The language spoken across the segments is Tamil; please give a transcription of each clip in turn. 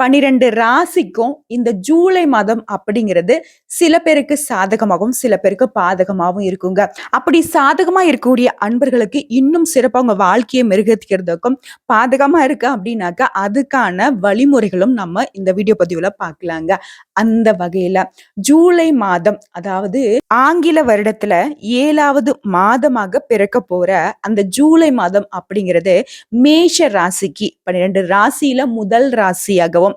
பன்னிரெண்டு ராசிக்கும் இந்த ஜூலை மாதம் அப்படிங்கிறது சில பேருக்கு சாதகமாகவும் சில பேருக்கு பாதகமாகவும் இருக்குங்க. அப்படி சாதகமா இருக்கக்கூடிய அன்பர்களுக்கு இன்னும் சிறப்பாக உங்க வாழ்க்கையை மெருகத்திக்கிறதுக்கும் பாதகமா இருக்கு அப்படின்னாக்கா அதுக்கான வழிமுறைகளும் நம்ம இந்த வீடியோ பதிவுல பார்க்கலாங்க. அந்த வகையில ஜூலை மாதம் அதாவது ஆங்கில வருடத்துல ஏழாவது மாதமாக பிறக்க போற அந்த ஜூலை மாதம் அப்படிங்கிறது மேஷ ராசிக்கு பன்னிரெண்டு ராசியில முதல் ராசியாகவும்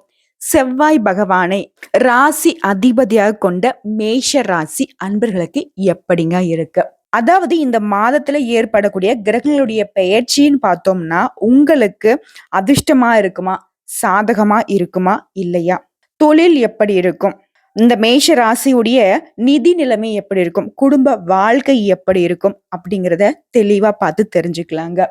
செவ்வாய் பகவானை ராசி அதிபதியாக கொண்ட மேஷ ராசி அன்பர்களுக்கு எப்படிங்க இருக்கு? அதாவது இந்த மாதத்துல ஏற்படக்கூடிய கிரகங்களுடைய பெயர்ச்சின்னு பார்த்தோம்னா உங்களுக்கு அதிர்ஷ்டமா இருக்குமா? சாதகமா இருக்குமா? இல்லையா? தொழில் எப்படி இருக்கும்? இந்த மேஷ ராசியுடைய நிதி நிலைமை எப்படி இருக்கும்? குடும்ப வாழ்க்கை எப்படி இருக்கும்? அப்படிங்கிறத தெளிவா பார்த்து தெரிஞ்சுக்கலாங்க.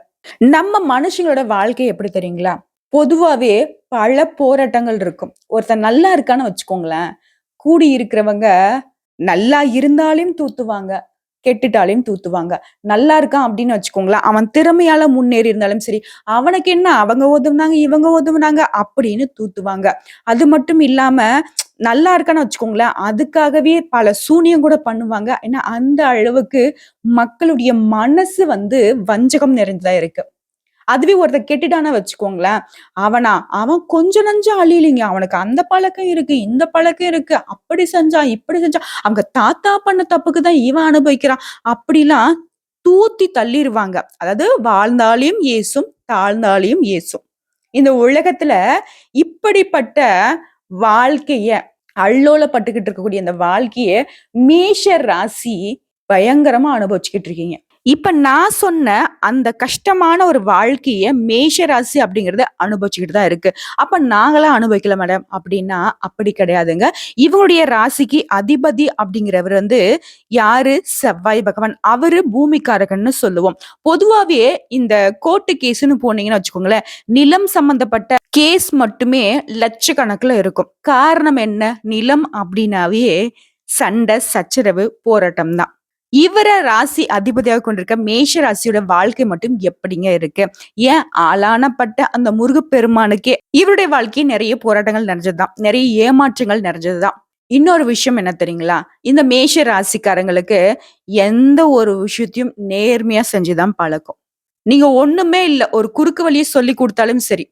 நம்ம மனுஷங்களோட வாழ்க்கை எப்படி தெரியுங்களா? பொதுவாவே பல போராட்டங்கள் இருக்கும். ஒருத்தர் நல்லா இருக்கான்னு வச்சுக்கோங்களேன். கூடி இருக்கிறவங்க நல்லா இருந்தாலையும் தூத்துவாங்க கெட்டுட்டாலையும் தூத்துவாங்க. நல்லா இருக்கான் அப்படின்னு வச்சுக்கோங்களேன். அவன் திறமையால முன்னேறி இருந்தாலும் சரி அவனுக்கு என்ன அவங்க ஓதுனாங்க இவங்க உதவுனாங்க அப்படின்னு தூத்துவாங்க. அது மட்டும் இல்லாம நல்லா இருக்கான்னு வச்சுக்கோங்களேன். அதுக்காகவே பல சூனியம் கூட பண்ணுவாங்க. ஏன்னா அந்த அளவுக்கு மக்களுடைய மனசு வந்து வஞ்சகம் நிறைந்ததா இருக்கு. அதுவே ஒருத்தர் கெட்டுட்டானா வச்சுக்கோங்களேன். அவனா அவன் கொஞ்சம் நஞ்சம் அழியலிங்க. அவனுக்கு அந்த பழக்கம் இருக்கு இந்த பழக்கம் இருக்கு. அப்படி செஞ்சா இப்படி செஞ்சா. அவங்க தாத்தா பண்ண தப்புக்கு தான் இவன் அனுபவிக்கிறான். அப்படிலாம் தூத்தி தள்ளிடுவாங்க அதாவது வாழ்ந்தாலையும் ஏசும் தாழ்ந்தாலையும் ஏசும் இந்த உலகத்துல இப்படிப்பட்ட வாழ்க்கைய அள்ளோலப்பட்டுக்கிட்டு இருக்கக்கூடிய இந்த வாழ்க்கைய மேஷ ராசி பயங்கரமா அனுபவிச்சுக்கிட்டு இருக்கீங்க. இப்ப நான் சொன்ன அந்த கஷ்டமான ஒரு வாழ்க்கைய மேஷ ராசி அப்படிங்கறத அனுபவிச்சுக்கிட்டு தான் இருக்கு. அப்ப நாங்களாம் அனுபவிக்கல மேடம். அப்படின்னா அப்படி கிடையாதுங்க. இவங்களுடைய ராசிக்கு அதிபதி அப்படிங்கிறவர் வந்து யாரு? செவ்வாய் பகவான். அவரு பூமிக்காரகன்னு சொல்லுவோம். பொதுவாகவே இந்த கோர்ட்டு கேஸ்ன்னு போனீங்கன்னு வச்சுக்கோங்களேன். நிலம் சம்பந்தப்பட்ட கேஸ் மட்டுமே லட்சக்கணக்கில் இருக்கும். காரணம் என்ன? நிலம் அப்படின்னாவே சண்டை சச்சரவு போராட்டம் தான் இவர ராசி அதிபதியாக கொண்டிருக்க மேஷ ராசியோட வாழ்க்கை மட்டும் எப்படிங்க இருக்கு? ஏன் ஆளானப்பட்ட அந்த முருகப்பெருமானுக்கே இவருடைய வாழ்க்கையை நிறைய போராட்டங்கள் நிறைஞ்சதுதான். நிறைய ஏமாற்றங்கள் நிறைஞ்சதுதான். இன்னொரு விஷயம் என்ன தெரியுங்களா? இந்த மேஷ ராசிக்காரங்களுக்கு எந்த ஒரு விஷயத்தையும் நேர்மையா செஞ்சுதான் பழக்கம். நீங்க ஒண்ணுமே இல்ல ஒரு குறுக்கு வழியை சொல்லி கொடுத்தாலும் சரி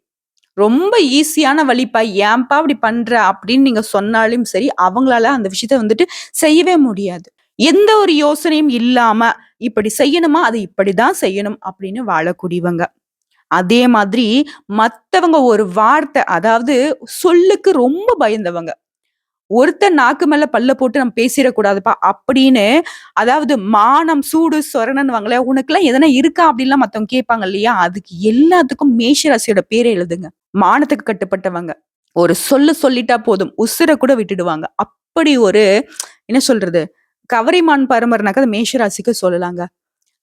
ரொம்ப ஈஸியான வழிப்பா ஏன்பா அப்படி பண்ற அப்படின்னு நீங்க சொன்னாலும் சரி அவங்களால அந்த விஷயத்த வந்துட்டு செய்யவே முடியாது. எந்த ஒரு யோசனையும் இல்லாம இப்படி செய்யணுமா? அது இப்படிதான் செய்யணும் அப்படின்னு வாழக்கூடியவங்க. அதே மாதிரி மத்தவங்க ஒரு வார்த்தை அதாவது சொல்லுக்கு ரொம்ப பயந்தவங்க. ஒருத்தர் நாக்கு மேல பல்ல போட்டு நம்ம பேசிடக்கூடாதுப்பா அப்படின்னு அதாவது மானம் சூடு சொரணுன்னுவாங்களே உனக்கு எல்லாம் எதனா இருக்கா அப்படின்லாம் மத்தவங்க கேட்பாங்க இல்லையா? அதுக்கு எல்லாத்துக்கும் மேஷராசியோட பேரை எழுதுங்க. மானத்துக்கு கட்டுப்பட்டவங்க. ஒரு சொல்லு சொல்லிட்டா போதும் உசுர கூட விட்டுடுவாங்க. அப்படி ஒரு என்ன சொல்றது? கவரிமான் பரம்பரைனாக்க அது மேஷராசிக்கு சொல்லலாங்க.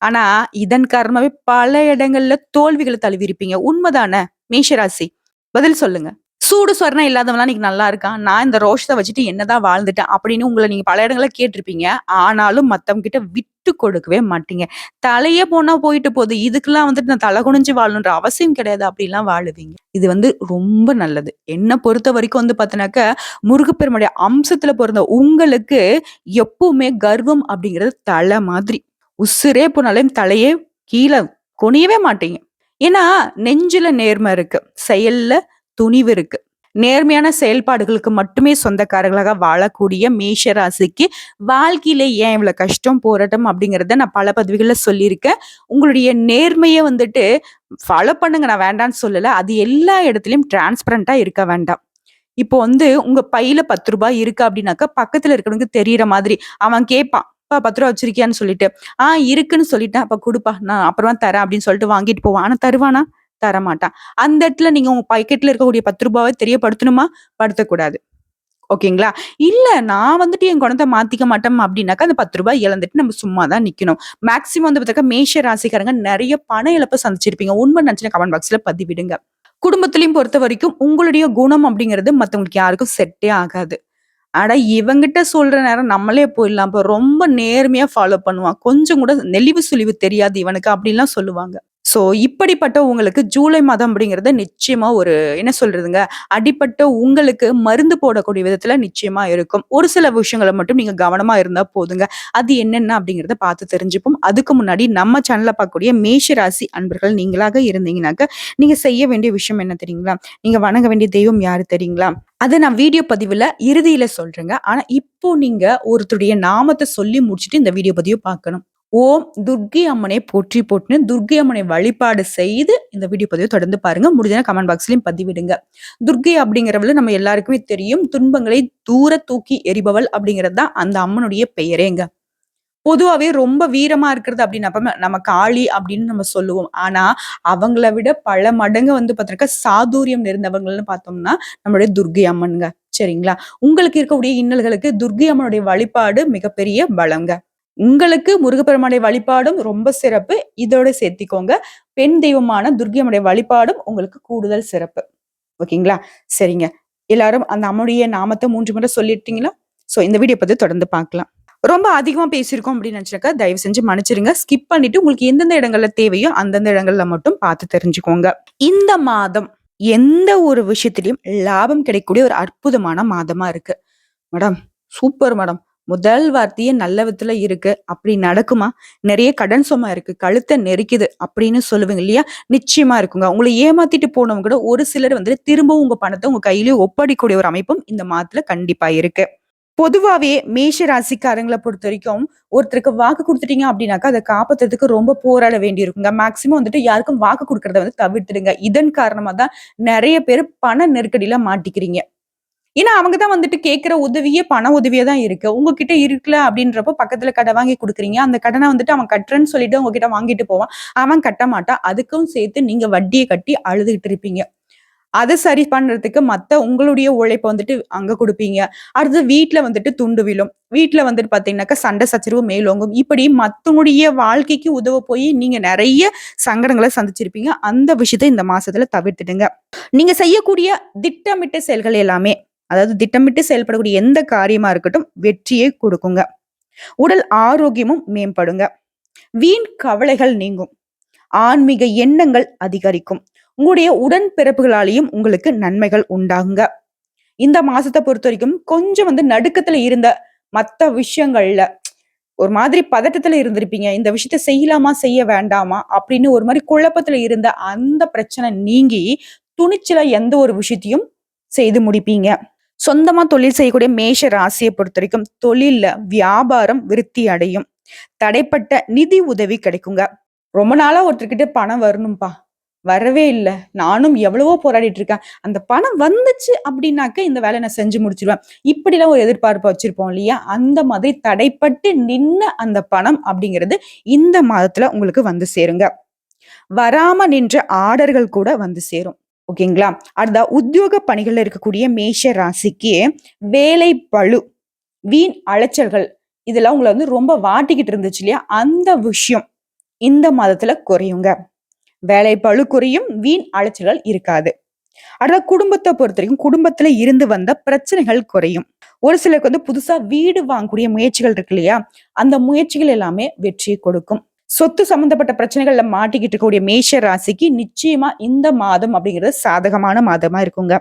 ஆனா இதன் காரணமாவே பல இடங்கள்ல தோல்விகளை தழுவிருப்பீங்க உண்மைதானே? மேஷராசி. பதில் சொல்லுங்க. சூடு சொரணம் இல்லாதவெல்லாம் நீங்க நல்லா இருக்கான். நான் இந்த ரோஷத்தை வச்சுட்டு என்னதான் வாழ்ந்துட்டேன் அப்படின்னு உங்களை நீங்க பல இடங்களை கேட்டிருப்பீங்க. ஆனாலும் மத்தவங்க கிட்ட விட்டு கொடுக்கவே மாட்டீங்க. தலையே போனா போயிட்டு போகுது. இதுக்கெல்லாம் வந்துட்டு நான் தலை குனிஞ்சு வாழணுன்ற அவசியம் கிடையாது. அப்படிலாம் வாழுவீங்க. இது வந்து ரொம்ப நல்லது. என்ன பொறுத்த வரைக்கும் வந்து பார்த்தீங்கன்னாக்க முருகப்பெருமுடைய அம்சத்துல பிறந்த உங்களுக்கு எப்பவுமே கர்வம் அப்படிங்கிறது தலை மாதிரி. உசுரே போனாலும் தலையே கீழே குனியவே மாட்டீங்க. ஏன்னா நெஞ்சில நேர்மை இருக்கு. செயல்ல துணிவு இருக்கு. நேர்மையான செயல்பாடுகளுக்கு மட்டுமே சொந்தக்காரர்களாக வாழக்கூடிய மேஷ ராசிக்கு வாழ்க்கையில ஏன் இவ்வளவு கஷ்டம் போராட்டம் அப்படிங்கிறத நான் பல பதவிகளில் சொல்லியிருக்கேன். உங்களுடைய நேர்மையை வந்துட்டு ஃபாலோ பண்ணுங்க. நான் வேண்டாம்னு சொல்லல. அது எல்லா இடத்துலயும் டிரான்ஸ்பரண்டா இருக்க வேண்டாம். இப்போ வந்து உங்க பையில பத்து ரூபாய் இருக்கு அப்படின்னாக்கா பக்கத்துல இருக்கிறவனுக்கு தெரியற மாதிரி. அவன் கேட்பான் அப்பா பத்து ரூபா வச்சிருக்கியான்னு சொல்லிட்டு. ஆஹ் இருக்குன்னு சொல்லிட்டேன். அப்ப கொடுப்பா. நான் அப்புறமா தரேன் அப்படின்னு சொல்லிட்டு வாங்கிட்டு போவான். ஆனா தருவானா? தரமாட்டான். அந்த இடத்துல நீங்க உங்க பாக்கெட்ல இருக்கக்கூடிய பத்து ரூபாவை தெரியப்படுத்தணுமா? படுத்தக்கூடாது. ஓகேங்களா? இல்ல நான் வந்துட்டு என் குழந்தை மாத்திக்க மாட்டோம் அப்படின்னாக்கா அந்த பத்து ரூபாய் இழந்துட்டு நம்ம சும்மா தான் நிக்கணும். மேக்சிமம் வந்து பார்த்தாக்கா மேஷ ராசிக்காரங்க நிறைய பண இழப்பை சந்திச்சிருப்பீங்க. உண்மை நினைச்சுன்னா கமெண்ட் பாக்ஸ்ல பதிவிடுங்க. குடும்பத்திலையும் பொறுத்த வரைக்கும் உங்களுடைய குணம் அப்படிங்கிறது மத்தவங்களுக்கு யாருக்கும் செட்டே ஆகாது. ஆனா இவங்கிட்ட சொல்ற நேரம் நம்மளே போயிடலாம் இப்ப ரொம்ப நேர்மையா ஃபாலோ பண்ணுவான். கொஞ்சம் கூட நெளிவு சுழிவு தெரியாது இவனுக்கு அப்படின்லாம் சொல்லுவாங்க. ஸோ இப்படிப்பட்ட உங்களுக்கு ஜூலை மாதம் அப்படிங்கிறது நிச்சயமா ஒரு என்ன சொல்றதுங்க? அடிப்பட்ட உங்களுக்கு மருந்து போடக்கூடிய விதத்துல நிச்சயமா இருக்கும். ஒரு சில விஷயங்களை மட்டும் நீங்க கவனமா இருந்தா போதுங்க. அது என்னென்ன அப்படிங்கிறத பார்த்து தெரிஞ்சுப்போம். அதுக்கு முன்னாடி நம்ம சேனலில் பார்க்கக்கூடிய மேஷ ராசி அன்பர்கள் நீங்களாக இருந்தீங்கன்னாக்க நீங்க செய்ய வேண்டிய விஷயம் என்ன தெரியுங்களா? நீங்க வணங்க வேண்டிய தெய்வம் யாரு தெரியுங்களா? அதை நான் வீடியோ பதிவுல இறுதியில சொல்றேங்க. ஆனா இப்போ நீங்க ஒருத்தருடைய நாமத்தை சொல்லி முடிச்சுட்டு இந்த வீடியோ பதிவு பார்க்கணும். ஓம் துர்கி அம்மனை போற்றி போட்டுன்னு துர்கி அம்மனை வழிபாடு செய்து இந்த வீடியோ பதிவை தொடர்ந்து பாருங்க. முடிஞ்சனா கமெண்ட் பாக்ஸ்லயும் பதிவிடுங்க. துர்கி அப்படிங்கிறவள நம்ம எல்லாருக்குமே தெரியும். துன்பங்களை தூர தூக்கி எரிபவள் அப்படிங்கிறது தான் அந்த அம்மனுடைய பெயரேங்க. பொதுவாவே ரொம்ப வீரமா இருக்கிறது அப்படின்னு நம்ம காளி அப்படின்னு நம்ம சொல்லுவோம். ஆனா அவங்கள விட பல மடங்கு வந்து பார்த்தீங்கன்னா சாதுரியம் நிறைந்தவங்கள்னு பார்த்தோம்னா நம்மளுடைய துர்கை அம்மனுங்க. சரிங்களா? உங்களுக்கு இருக்கக்கூடிய இன்னல்களுக்கு துர்கை அம்மனுடைய வழிபாடு மிகப்பெரிய பலங்க. உங்களுக்கு முருகப்பெருமானுடைய வழிபாடும் ரொம்ப சிறப்பு. இதோட சேர்த்திக்கோங்க. பெண் தெய்வமான துர்கியமுடைய வழிபாடும் உங்களுக்கு கூடுதல் சிறப்பு. ஓகேங்களா? சரிங்க. எல்லாரும் அந்த அம்முடைய நாமத்தை மூன்று முறை சொல்லிட்டீங்களா? ஸோ இந்த வீடியோ பத்தி தொடர்ந்து பார்க்கலாம். ரொம்ப அதிகமா பேசியிருக்கோம் அப்படின்னு நினச்சிருக்கா? தயவு செஞ்சு மன்னிச்சிருங்க. ஸ்கிப் பண்ணிட்டு உங்களுக்கு எந்தெந்த இடங்கள்ல தேவையோ அந்தந்த இடங்கள்ல மட்டும் பார்த்து தெரிஞ்சுக்கோங்க. இந்த மாதம் எந்த ஒரு விஷயத்திலையும் லாபம் கிடைக்கக்கூடிய ஒரு அற்புதமான மாதமா இருக்கு. Madam super madam. முதல் வார்த்தையே நல்ல விதத்துல இருக்கு. அப்படி நடக்குமா? நிறைய கடன் சும்மா இருக்கு. கழுத்தை நெரிக்குது அப்படின்னு சொல்லுவீங்க இல்லையா? நிச்சயமா இருக்குங்க. உங்களை ஏமாத்திட்டு போனவங்க கூட ஒரு சிலர் வந்து திரும்பவும் உங்க பணத்தை உங்க கையிலேயே ஒப்படைக்கூடிய ஒரு அமைப்பும் இந்த மாதத்துல கண்டிப்பா இருக்கு. பொதுவாவே மேஷ ராசிக்காரங்களை பொறுத்த வரைக்கும் ஒருத்தருக்கு வாக்கு கொடுத்துட்டீங்க அப்படின்னாக்கா அதை காப்பாத்துறதுக்கு ரொம்ப போராட வேண்டி இருக்குங்க மேக்சிமம் வந்துட்டு யாருக்கும் வாக்கு கொடுக்கறத வந்து தவிர்த்துடுங்க. இதன் காரணமா தான் நிறைய பேர் பண நெருக்கடியில மாட்டிக்கிறீங்க. ஏன்னா அவங்க தான் வந்துட்டு கேட்குற உதவியே பண உதவியே தான் இருக்கு. உங்ககிட்ட இருக்குல்ல அப்படின்றப்போ பக்கத்துல கடை வாங்கி கொடுக்குறீங்க. அந்த கடனை வந்துட்டு அவன் கட்டுறேன்னு சொல்லிட்டு உங்ககிட்ட வாங்கிட்டு போவான். அவன் கட்ட மாட்டான். அதுக்கும் சேர்த்து நீங்க வட்டியை கட்டி அழுதுகிட்டு இருப்பீங்க. அதை சரி பண்றதுக்கு மத்த உங்களுடைய உழைப்பை வந்துட்டு அங்க கொடுப்பீங்க. அடுத்து வீட்டுல வந்துட்டு துண்டு விழும். வீட்டுல வந்துட்டு பாத்தீங்கன்னாக்கா சண்டை சச்சரவு மேலோங்கும். இப்படி மத்தவங்களுடைய வாழ்க்கைக்கு உதவ போய் நீங்க நிறைய சங்கடங்களை சந்திச்சிருப்பீங்க. அந்த விஷயத்த இந்த மாசத்துல தவிர்த்துடுங்க. நீங்க செய்யக்கூடிய திட்டமிட்ட செயல்கள் எல்லாமே அதாவது திட்டமிட்டு செயல்படக்கூடிய எந்த காரியமா இருக்கட்டும் வெற்றியை கொடுக்குங்க. உடல் ஆரோக்கியமும் மேம்படுங்க. வீண் கவலைகள் நீங்கும். ஆன்மீக எண்ணங்கள் அதிகரிக்கும். உங்களுடைய உடன்பிறப்புகளாலேயும் உங்களுக்கு நன்மைகள் உண்டாகுங்க. இந்த மாசத்தை பொறுத்த வரைக்கும் கொஞ்சம் வந்து நடுக்கத்துல இருந்த மத்த விஷயங்கள்ல ஒரு மாதிரி பதட்டத்துல இருந்திருப்பீங்க. இந்த விஷயத்த செய்யலாமா செய்ய வேண்டாமா அப்படின்னு ஒரு மாதிரி குழப்பத்துல இருந்த அந்த பிரச்சனை நீங்கி துணிச்சல எந்த ஒரு விஷயத்தையும் செய்து முடிப்பீங்க. சொந்தமா தொழில் செய்யக்கூடிய மேஷ ராசியை பொறுத்த வரைக்கும் தொழில்ல வியாபாரம் விருத்தி அடையும். தடைப்பட்ட நிதி உதவி கிடைக்குங்க. ரொம்ப நாளா ஒருத்தர்கிட்ட பணம் வரணும்பா. வரவே இல்லை. நானும் எவ்வளவோ போராடிட்டு இருக்கேன். அந்த பணம் வந்துச்சு அப்படின்னாக்க இந்த வேலை நான் செஞ்சு முடிச்சிருவேன். இப்படிலாம் ஒரு எதிர்பார்ப்பு வச்சிருப்போம் இல்லையா? அந்த மாதிரி தடைப்பட்டு நின்ன அந்த பணம் அப்படிங்கிறது இந்த மாதத்துல உங்களுக்கு வந்து சேருங்க. வராம நின்ற ஆர்டர்கள் கூட வந்து சேரும். ஓகேங்களா? அடுத்த உத்தியோக பணிகளில் இருக்கக்கூடிய மேஷ ராசிக்கு வேலை பழு வீண் அலைச்சல்கள் இதெல்லாம் உங்களை வந்து ரொம்ப வாட்டிக்கிட்டு இருந்துச்சு இல்லையா? அந்த விஷயம் இந்த மாதத்துல குறையுங்க. வேலை பழு குறையும் வீண் அலைச்சல்கள் இருக்காது. அடுத்த குடும்பத்தை பொறுத்த வரைக்கும் குடும்பத்துல இருந்து வந்த பிரச்சனைகள் குறையும். ஒரு சிலருக்கு வந்து புதுசா வீடு வாங்கக்கூடிய முயற்சிகள் இருக்கு இல்லையா? அந்த முயற்சிகள் எல்லாமே வெற்றியை கொடுக்கும். சொத்து சம்பந்தப்பட்ட பிரச்சனைகள்ல மாட்டிக்கிட்டு இருக்கக்கூடிய மேஷ ராசிக்கு நிச்சயமா இந்த மாதம் அப்படிங்கிறது சாதகமான மாதமா இருக்குங்க.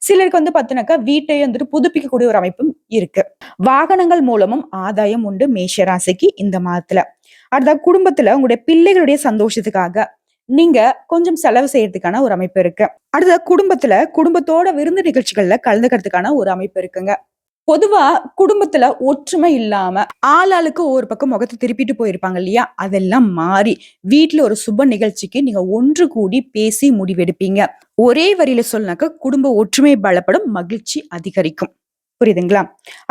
சிலருக்கு வந்து பாத்தீங்கன்னாக்கா வீட்டை வந்துட்டு புதுப்பிக்கக்கூடிய ஒரு அமைப்பும் இருக்கு. வாகனங்கள் மூலமும் ஆதாயம் உண்டு மேஷ ராசிக்கு இந்த மாதத்துல. அடுத்த குடும்பத்துல உங்களுடைய பிள்ளைகளுடைய சந்தோஷத்துக்காக நீங்க கொஞ்சம் செலவு செய்யறதுக்கான ஒரு அமைப்பு இருக்கு. அடுத்த குடும்பத்துல குடும்பத்தோட விருந்து நிகழ்ச்சிகள்ல கலந்துக்கிறதுக்கான ஒரு அமைப்பு இருக்குங்க. பொதுவா குடும்பத்துல ஒற்றுமை இல்லாம ஆளாளுக்கு ஒவ்வொரு பக்கம் முகத்தை திருப்பிட்டு போயிருப்பாங்க இல்லையா? அதெல்லாம் மாறி வீட்டுல ஒரு சுப நிகழ்ச்சிக்கு நீங்க ஒன்று கூடி பேசி முடிவெடுப்பீங்க. ஒரே வரியில சொன்னாக்க குடும்ப ஒற்றுமை பலப்படும் மகிழ்ச்சி அதிகரிக்கும். புரியுதுங்களா?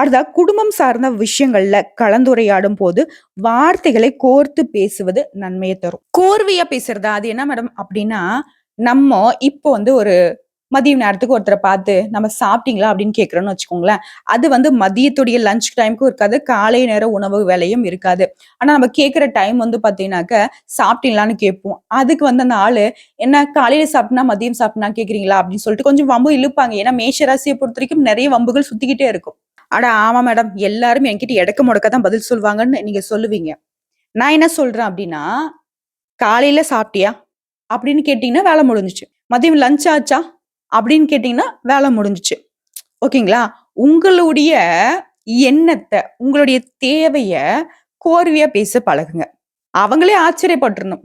அடுத்தா குடும்பம் சார்ந்த விஷயங்கள்ல கலந்துரையாடும் போது வார்த்தைகளை கோர்த்து பேசுவது நன்மையை தரும். கோர்வையா பேசுறதா? அது என்ன மேடம்? அப்படின்னா நம்ம இப்போ வந்து ஒரு மதியம் நேரத்துக்கு ஒருத்தரை பார்த்து நம்ம சாப்பிட்டீங்களா? அப்படின்னு கேட்குறோன்னு வச்சுக்கோங்களேன். அது வந்து மதியத்துடைய லஞ்ச் டைமுக்கும் இருக்காது. காலை நேர உணவு வேலையும் இருக்காது. ஆனால் நம்ம கேட்குற டைம் வந்து பார்த்தீங்கன்னாக்க சாப்பிட்டீங்களான்னு கேட்போம். அதுக்கு வந்து அந்த ஆள் என்ன காலையில் சாப்பிட்டா மதியம் சாப்பிட்டா கேட்குறீங்களா அப்படின்னு சொல்லிட்டு கொஞ்சம் வம்பு இழுப்பாங்க. ஏன்னா மேஷராசியை பொறுத்த வரைக்கும் நிறைய வம்புகள் சுற்றிக்கிட்டே இருக்கும். அட ஆமா மேடம். எல்லாரும் என்கிட்ட இடக்க முடக்க தான் பதில் சொல்லுவாங்கன்னு நீங்க சொல்லுவீங்க. நான் என்ன சொல்றேன் அப்படின்னா காலையில சாப்பிட்டியா? அப்படின்னு கேட்டீங்கன்னா வேலை முடிஞ்சிச்சு. மதியம் லஞ்ச் ஆச்சா? அப்படின்னு கேட்டீங்கன்னா வேலை முடிஞ்சிச்சு. ஓகேங்களா? உங்களுடைய எண்ணத்தை உங்களுடைய தேவைய கோர்வையா பேச பழகுங்க. அவங்களே ஆச்சரியப்பட்டுருணும்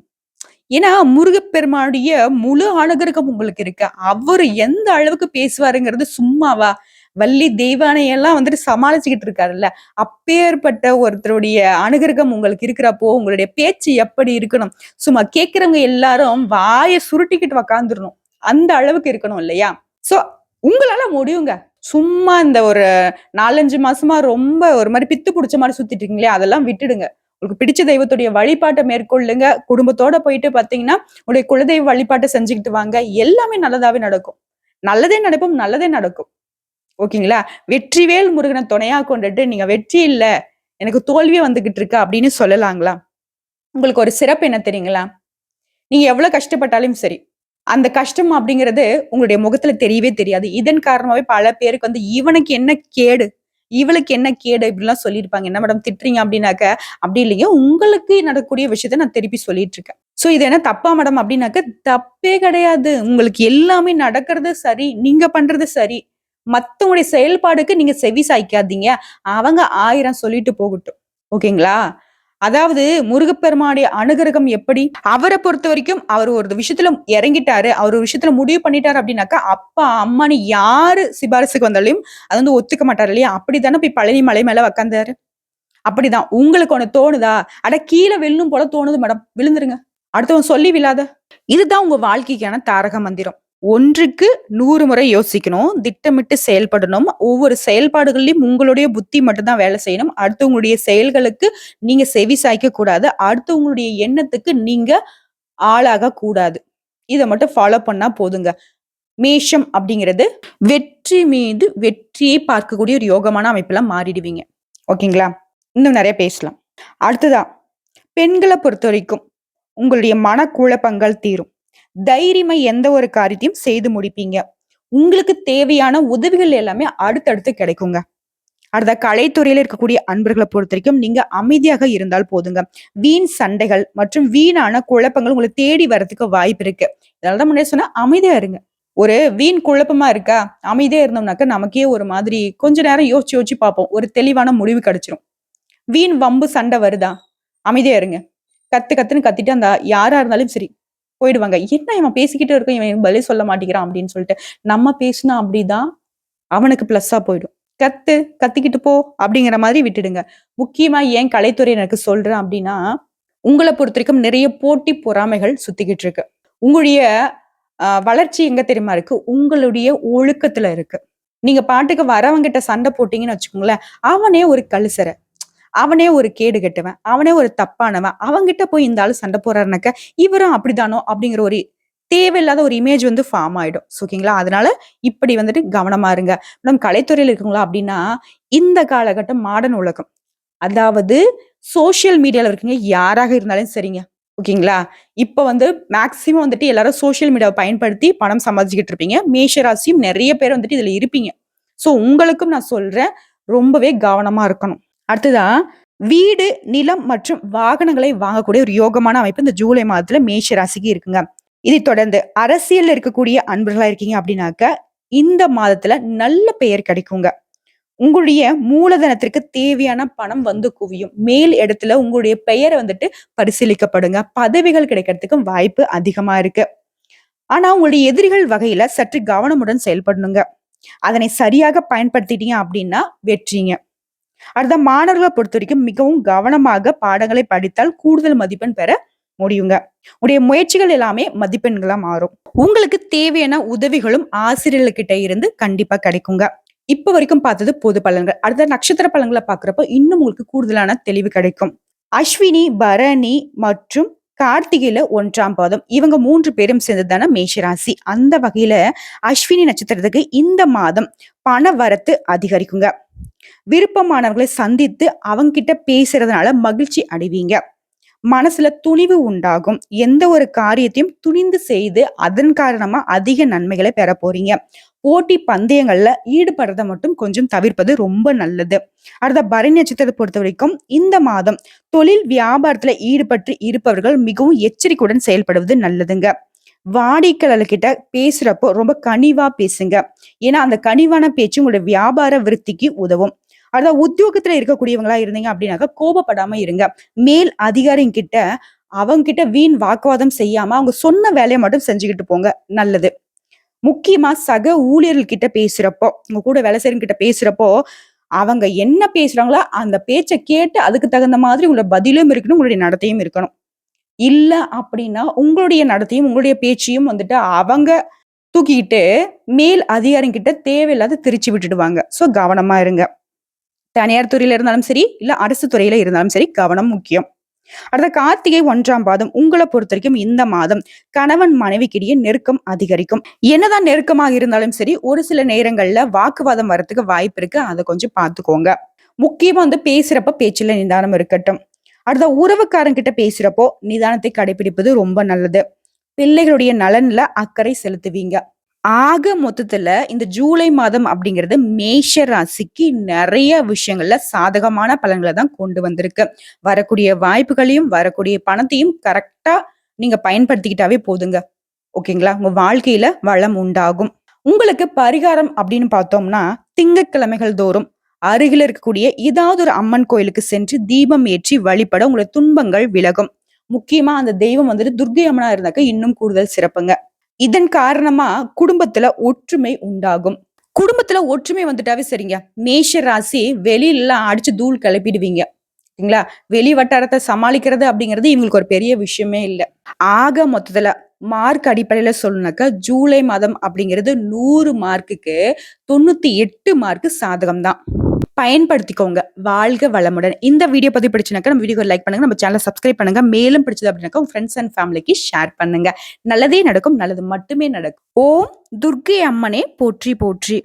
ஏன்னா முருகப்பெருமானுடைய முழு அனுகிரகம் உங்களுக்கு இருக்கு. அவர் எந்த அளவுக்கு பேசுவாருங்கிறது சும்மாவா? வள்ளி தெய்வானையெல்லாம் வந்துட்டு சமாளிச்சுக்கிட்டு இருக்காருல்ல. அப்பேற்பட்ட ஒருத்தருடைய அனுகிரகம் உங்களுக்கு இருக்கிறப்போ உங்களுடைய பேச்சு எப்படி இருக்கணும்? சும்மா கேட்கிறவங்க எல்லாரும் வாயை சுருட்டிக்கிட்டு உக்காந்துடணும் அந்த அளவுக்கு இருக்கணும் இல்லையா? சோ உங்களால முடியுங்க. சும்மா இந்த ஒரு நாலஞ்சு மாசமா ரொம்ப ஒரு மாதிரி பித்து பிடிச்ச மாதிரி சுத்திட்டு இருக்கீங்களே அதெல்லாம் விட்டுடுங்க. உங்களுக்கு பிடிச்ச தெய்வத்துடைய வழிபாட்டை மேற்கொள்ளுங்க. குடும்பத்தோட போயிட்டு பாத்தீங்கன்னா உங்களுடைய குலதெய்வ வழிபாட்டை செஞ்சுக்கிட்டு வாங்க. எல்லாமே நல்லதாவே நடக்கும். நல்லதே நடக்கும் நல்லதே நடக்கும். ஓகேங்களா? வெற்றிவேல் முருகனை துணையா கொண்டுட்டு நீங்க வெற்றி இல்ல. எனக்கு தோல்வியே வந்துகிட்டு இருக்கு அப்படின்னு சொல்லலாங்களா? உங்களுக்கு ஒரு சிறப்பு என்ன தெரியுங்களா? நீங்க எவ்வளவு கஷ்டப்பட்டாலும் சரி. அந்த கஷ்டம் அப்படிங்கிறது உங்களுடைய முகத்துல தெரியவே தெரியாது. இதன் காரணமாவே பல பேருக்கு வந்து இவனுக்கு என்ன கேடு இவளுக்கு என்ன கேடு இப்படிலாம் சொல்லியிருப்பாங்க. என்ன மேடம் திட்டுறீங்க அப்படின்னாக்க அப்படி இல்லையோ உங்களுக்கு நடக்கக்கூடிய விஷயத்த நான் திருப்பி சொல்லிட்டு இருக்கேன் ஸோ இது என்ன தப்பா மேடம் அப்படின்னாக்க தப்பே கிடையாது. உங்களுக்கு எல்லாமே நடக்கிறது சரி நீங்க பண்றது சரி. மற்றவங்களுடைய செயல்பாடுக்கு நீங்க செவி சாய்க்காதீங்க. அவங்க ஆயிரம் சொல்லிட்டு போகட்டும். ஓகேங்களா? அதாவது முருகப்பெருமானுடைய அனுகிரகம் எப்படி? அவரை பொறுத்த வரைக்கும் அவர் ஒரு விஷயத்துல இறங்கிட்டாரு. அவர் ஒரு விஷயத்துல முடிவு பண்ணிட்டாரு அப்படின்னாக்கா அப்பா அம்மானு யாரு சிபாரிசுக்கு வந்தாலையும் அது வந்து ஒத்துக்க மாட்டாரு இல்லையா? அப்படித்தானே போய் பழனி மலை மேல உக்காந்தாரு. அப்படிதான். உங்களுக்கு ஒண்ணு தோணுதா? அட கீழே விழுணும் போல தோணுது மேடம் விழுந்துருங்க. அடுத்தவன் சொல்லி விழாத. இதுதான் உங்க வாழ்க்கைக்கான தாரக மந்திரம். ஒன்றுக்கு நூறு முறை யோசிக்கணும் திட்டமிட்டு செயல்படணும். ஒவ்வொரு செயல்பாடுகள்லையும் உங்களுடைய புத்தி மட்டும்தான் வேலை செய்யணும். அடுத்தவங்களுடைய செயல்களுக்கு நீங்க செவி சாய்க்க கூடாது. அடுத்தவங்களுடைய எண்ணத்துக்கு நீங்க ஆளாக கூடாது. இதை மட்டும் ஃபாலோ பண்ணா போதுங்க. மேஷம் அப்படிங்கிறது வெற்றி மீது வெற்றியை பார்க்கக்கூடிய ஒரு யோகமான அமைப்பெல்லாம் மாறிடுவீங்க. ஓகேங்களா? இன்னும் நிறைய பேசலாம். அடுத்ததா பெண்களை பொறுத்த வரைக்கும் உங்களுடைய மனக்குழப்பங்கள் தீரும். தைரியமா எந்த ஒரு காரியத்தையும் செய்து முடிப்பீங்க. உங்களுக்கு தேவையான உதவிகள் எல்லாமே அடுத்தடுத்து கிடைக்குங்க. அடுத்த கலைத்துறையில இருக்கக்கூடிய அன்பர்களை பொறுத்த வரைக்கும் நீங்க அமைதியாக இருந்தால் போதுங்க. வீண் சண்டைகள் மற்றும் வீணான குழப்பங்கள் உங்களை தேடி வர்றதுக்கு வாய்ப்பு இருக்கு. இதனாலதான் முன்னாடி சொன்னா அமைதியா இருங்க. ஒரு வீண் குழப்பமா இருக்கா? அமைதியா இருந்தோம்னாக்க நமக்கே ஒரு மாதிரி கொஞ்ச நேரம் யோசிச்சு யோசிச்சு பார்ப்போம். ஒரு தெளிவான முடிவு கிடைச்சிரும். வீண் வம்பு சண்டை வருதா? அமைதியா இருங்க. கத்து கத்துன்னு கத்திட்டு அந்த யாரா இருந்தாலும் சரி போயிடுவாங்க. என்ன இவன் பேசிக்கிட்டு இருக்கும் இவன் பதில் சொல்ல மாட்டேங்கிறான் அப்படின்னு சொல்லிட்டு நம்ம பேசினா அப்படிதான் அவனுக்கு பிளஸ்ஸா போயிடும். கத்து கத்திக்கிட்டு போ அப்படிங்கிற மாதிரி விட்டுடுங்க. முக்கியமா ஏன் கலைத்துறை எனக்கு சொல்றேன் அப்படின்னா உங்களை பொறுத்த வரைக்கும் நிறைய போட்டி பொறாமைகள் சுத்திக்கிட்டு இருக்கு. உங்களுடைய வளர்ச்சி எங்க தெரியுமா இருக்கு? உங்களுடைய ஒழுக்கத்துல இருக்கு. நீங்க பாட்டுக்கு வரவங்கிட்ட சண்டை போட்டீங்கன்னு வச்சுக்கோங்களேன் அவனே ஒரு கழுசரை. அவனே ஒரு கேடு கெட்டவன் அவனே ஒரு தப்பானவன் அவங்கிட்ட போய் இந்த ஆள் சண்டை போறாருனாக்க இவரும் அப்படிதானோ அப்படிங்கிற ஒரு தேவையில்லாத ஒரு இமேஜ் வந்து ஃபார்ம் ஆயிடும். ஓகேங்களா அதனால இப்படி வந்துட்டு கவனமா இருங்க. மேடம் கலைத்துறையில் இருக்குங்களா அப்படின்னா இந்த காலகட்டம் மாடர்ன் உலகம். அதாவது சோஷியல் மீடியாவில் இருக்கீங்க யாராக இருந்தாலும் சரிங்க. ஓகேங்களா இப்போ வந்து மேக்சிமம் வந்துட்டு எல்லாரும் சோஷியல் மீடியாவை பயன்படுத்தி பணம் சம்பாதிச்சுக்கிட்டு இருப்பீங்க. மேஷராசியும் நிறைய பேர் வந்துட்டு இதில் இருப்பீங்க. ஸோ உங்களுக்கும் நான் சொல்கிறேன் ரொம்பவே கவனமாக இருக்கணும். அடுத்ததா வீடு நிலம் மற்றும் வாகனங்களை வாங்கக்கூடிய ஒரு யோகமான அமைப்பு இந்த ஜூலை மாதத்துல மேஷ ராசிக்கு இருக்குங்க. இதை தொடர்ந்து அரசியல் இருக்கக்கூடிய அன்பர்களா இருக்கீங்க அப்படின்னாக்க இந்த மாதத்துல நல்ல பெயர் கிடைக்குங்க. உங்களுடைய மூலதனத்திற்கு தேவையான பணம் வந்து குவியும். மேல் இடத்துல உங்களுடைய பெயரை வந்துட்டு பரிசீலிக்கப்படுங்க. பதவிகள் கிடைக்கிறதுக்கும் வாய்ப்பு அதிகமா இருக்கு. ஆனா உங்களுடைய எதிரிகள் வகையில சற்று கவனமுடன் செயல்படணுங்க. அதனை சரியாக பயன்படுத்திட்டீங்க அப்படின்னா வெற்றிங்க. அடுத்த மாணவர்களை பொறுத்த வரைக்கும் மிகவும் கவனமாக பாடங்களை படித்தால் கூடுதல் மதிப்பெண் பெற முடியுங்க. உடைய முயற்சிகள் எல்லாமே மதிப்பெண்களா மாறும். உங்களுக்கு தேவையான உதவிகளும் ஆசிரியர்கிட்ட இருந்து கண்டிப்பா கிடைக்குங்க. இப்ப வரைக்கும் பார்த்தது பொது பலன்கள். அடுத்த நட்சத்திர பலன்களை பாக்குறப்ப இன்னும் உங்களுக்கு கூடுதலான தெளிவு கிடைக்கும். அஸ்வினி பரணி மற்றும் கார்த்திகையில ஒன்றாம் பாதம். இவங்க மூன்று பேரும் சேர்ந்ததான மேஷராசி. அந்த வகையில அஸ்வினி நட்சத்திரத்துக்கு இந்த மாதம் பண வரத்து அதிகரிக்குங்க. விருப்பமானவர்களை சந்தித்து அவங்க கிட்ட பேசுறதுனால மகிழ்ச்சி அடைவீங்க. மனசுல துணிவு உண்டாகும். எந்த ஒரு காரியத்தையும் துணிந்து செய்து அதன் காரணமா அதிக நன்மைகளை பெற போறீங்க. போட்டி பந்தயங்கள்ல ஈடுபடுறத மட்டும் கொஞ்சம் தவிர்ப்பது ரொம்ப நல்லது. அடுத்த பரணி நட்சத்திரத்தை பொறுத்த வரைக்கும் இந்த மாதம் தொழில் வியாபாரத்துல ஈடுபட்டு இருப்பவர்கள் மிகவும் எச்சரிக்கையுடன் செயல்படுவது நல்லதுங்க. வாடிக்கையாளர்கிட்ட பேசுறப்போ ரொம்ப கனிவா பேசுங்க. ஏன்னா அந்த கனிவான பேச்சு உங்களுடைய வியாபார விருத்திக்கு உதவும். அதாவது உத்தியோகத்துல இருக்கக்கூடியவங்களா இருந்தீங்க அப்படின்னாக்கா கோபப்படாம இருங்க. மேல் அதிகாரிங்க கிட்ட அவங்க கிட்ட வீண் வாக்குவாதம் செய்யாம அவங்க சொன்ன வேலையை மட்டும் செஞ்சுக்கிட்டு போங்க. நல்லது. முக்கியமா சக ஊழியர்கள்கிட்ட பேசுறப்போ உங்க கூட வேலை செய்யறவங்க கிட்ட பேசுறப்போ அவங்க என்ன பேசுறாங்களோ அந்த பேச்சை கேட்டு அதுக்கு தகுந்த மாதிரி உங்களோட பதிலும் இருக்கணும் உங்களுடைய நடத்தையும் இருக்கணும். இல்லை அப்படின்னா உங்களுடைய நடத்தையும் உங்களுடைய பேச்சையும் வந்துட்டு அவங்க தூக்கிக்கிட்டு மேல் அதிகாரிங்கிட்ட தேவையில்லாத திரிச்சு விட்டுடுவாங்க. ஸோ கவனமா இருங்க. தனியார் துறையில இருந்தாலும் சரி இல்ல அரசு துறையில இருந்தாலும் சரி கவனம் முக்கியம். அடுத்த கார்த்திகை ஒன்றாம் பாதம் உங்களை பொறுத்த வரைக்கும் இந்த மாதம் கணவன் மனைவிக்கிடையே நெருக்கம் அதிகரிக்கும். என்னதான் நெருக்கமாக இருந்தாலும் சரி ஒரு சில நேரங்கள்ல வாக்குவாதம் வரத்துக்கு வாய்ப்பு இருக்கு. அதை கொஞ்சம் பார்த்துக்கோங்க. முக்கியமா வந்து பேசுறப்ப பேச்சுல நிதானம் இருக்கட்டும். அடுத்த உறவுக்காரங்கிட்ட பேசுறப்போ நிதானத்தை கடைபிடிப்பது ரொம்ப நல்லது. பிள்ளைகளுடைய நலன்ல அக்கறை செலுத்துவீங்க. ஆக மொத்தத்துல இந்த ஜூலை மாதம் அப்படிங்கிறது மேஷ ராசிக்கு நிறைய விஷயங்கள்ல சாதகமான பலன்களை தான் கொண்டு வந்திருக்கு. வரக்கூடிய வாய்ப்புகளையும் வரக்கூடிய பணத்தையும் கரெக்டா நீங்க பயன்படுத்திக்கிட்டாவே போதுங்க. ஓகேங்களா? உங்க வாழ்க்கையில வளம் உண்டாகும். உங்களுக்கு பரிகாரம் அப்படின்னு பார்த்தோம்னா திங்கட்கிழமைகள் தோறும் அருகில் இருக்கக்கூடிய ஏதாவது ஒரு அம்மன் கோயிலுக்கு சென்று தீபம் ஏற்றி வழிபட உங்களோட துன்பங்கள் விலகும். முக்கியமா அந்த தெய்வம் வந்துட்டு துர்கை அம்மனா இருந்தாக்க இன்னும் கூடுதல் சிறப்புங்க. இதன் காரணமா குடும்பத்துல ஒற்றுமை உண்டாகும். குடும்பத்துல ஒற்றுமை வந்துட்டாவே சரிங்க. மேஷ ராசி வெளியிலலாம் அடிச்சு தூள் கிளப்பிடுவீங்க. சரிங்களா? வெளி வட்டாரத்தை சமாளிக்கிறது அப்படிங்கிறது இவங்களுக்கு ஒரு பெரிய விஷயமே இல்லை. ஆக மொத்தத்துல மார்க் அடிப்படையில சொல்லணும்னாக்கா ஜூலை மாதம் அப்படிங்கிறது நூறு மார்க்குக்கு தொண்ணூத்தி எட்டு மார்க் சாதகம் தான் பயன்படுத்திக்கோங்க. வாழ்க வளமுடன். இந்த வீடியோ பத்தி பிடிச்சுனாக்கா நம்ம வீடியோ லைக் பண்ணுங்க. நம்ம சேனல் சப்ஸ்கிரைப் பண்ணுங்க. மேலும் பிடிச்சது அப்படின்னாக்கா உங்க ஃப்ரெண்ட்ஸ் அண்ட் ஃபேமிலிக்கு ஷேர் பண்ணுங்க. நல்லதே நடக்கும் நல்லது மட்டுமே நடக்கும். ஓம் துர்க்கை அம்மனே போற்றி போற்றி.